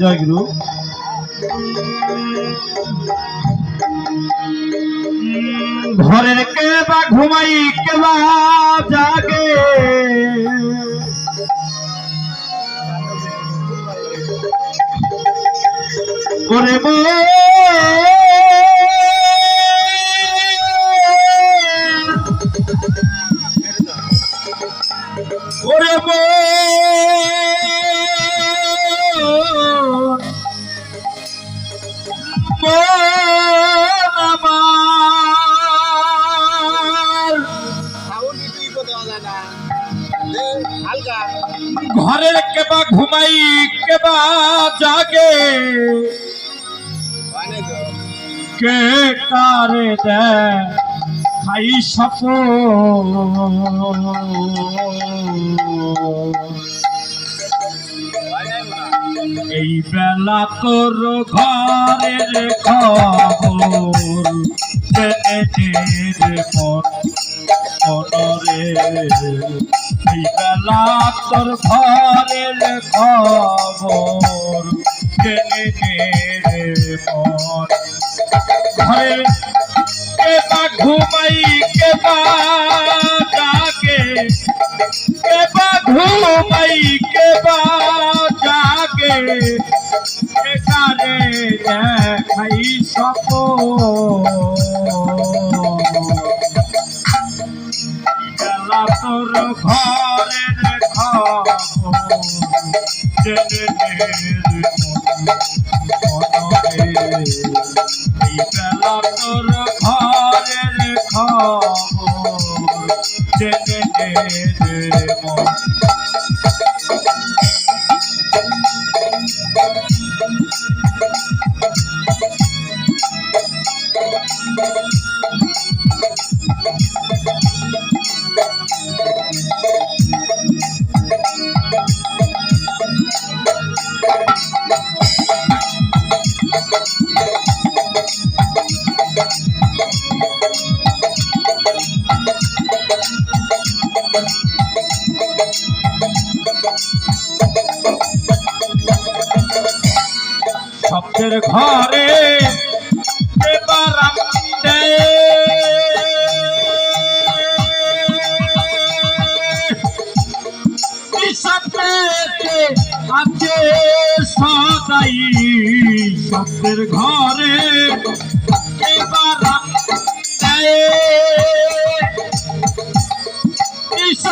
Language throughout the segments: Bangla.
জয় গুরু। ঘরের কে বা ঘুমাই কে বা জাগে ঘরের কেবা ঘুমাই কেবা জাগে। কে কারে দেয়? খাই সপ। এই বেলা তোর ঘরের খবর মন মনরে। এই বেলা তোর ঘরের খবর জেনে মন। ঘরে কেবা ঘুমাই, কেবা জাগে। কেবা ঘুমাই, কেবা জাগে। একারে দেখাই সপ বেলা তোর ঘরে খবর জেনে মনরে স্বপ্নের ঘরে আছে সদাই। স্বপ্নের ঘরে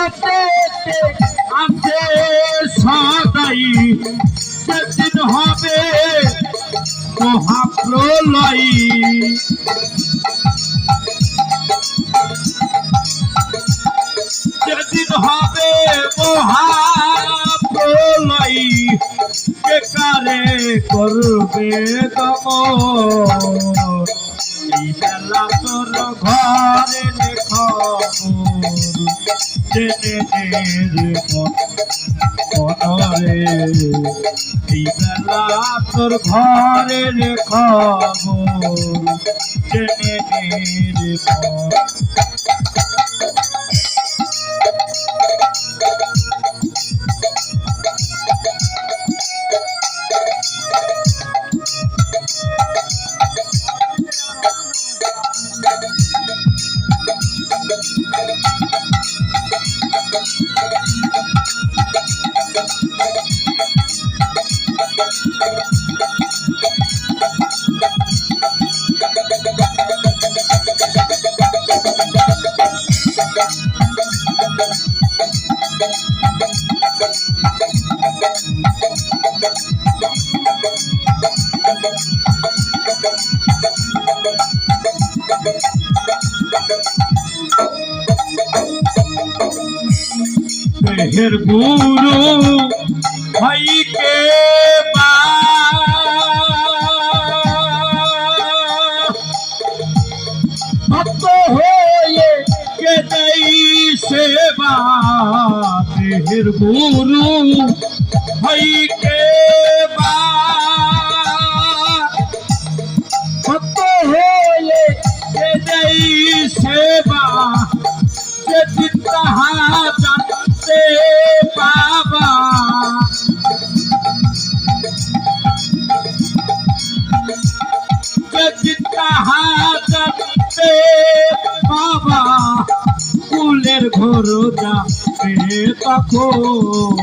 আছে সদাই সেদিন হবে মহাপ্রলয় মহাপ্রলয় কে কারে করবে এই বেলা তোর ঘরে খবর। তোর ঘরের খবর। দেহের গুরু ভাইকে ভক্ত হয়ে কে দেই সেবা। দেহের গুরু ভাইকে ঘর যাবে তখন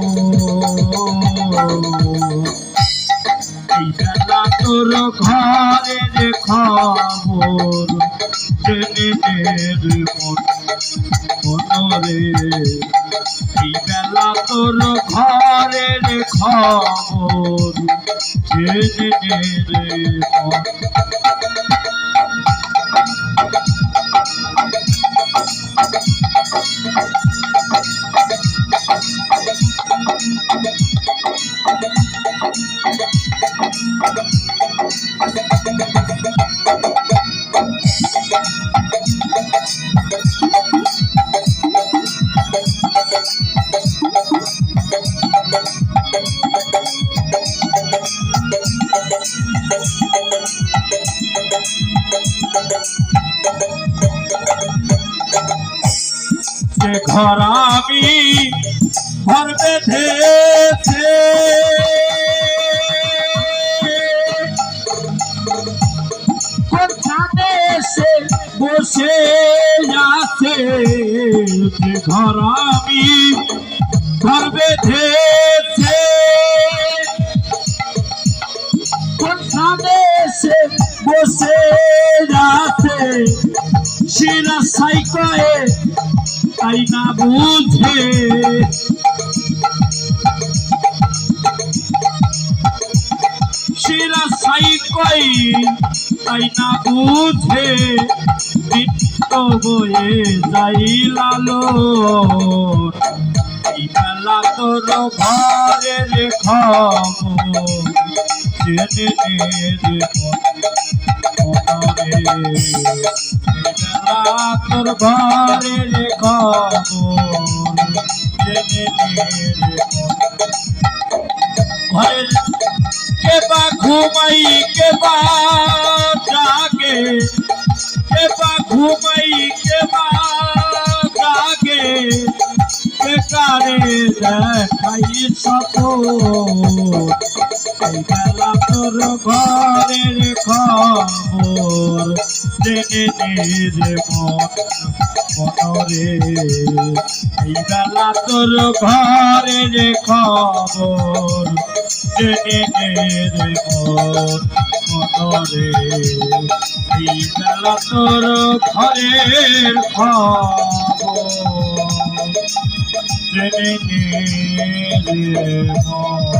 এই বেলা তোর ঘরের খবর জেনে মন, মনরে। এই বেলা তোর জেনে মন। ঘর আমি ঘর বেঁধেছে কোথানে এসে বসে আছে। ঘর আমি, ঘর বেঁধেছে। কোথানে এসে বসে আছে? শিরা সাইকয়ে তাই না বুঝে? শিরা সাইকই তাই না বুঝে নিত্য বয়ে যাই লালো বেলা তোর ঘরের খবর জেনে বেলা তোর ঘরের খবর জেনে ঘরের কে বা ঘুমাই কে বা জাগে। কে বা ঘুমাই কে বা জাগে। বেকারে দেখাই সত বেলা তোর ঘরের খবর জেনে মন, মনরে। এই বেলা তোর ঘরের খবর জেনে মন, মনরে। এই বেলা তোর ঘরের খবর জেনে রে মন।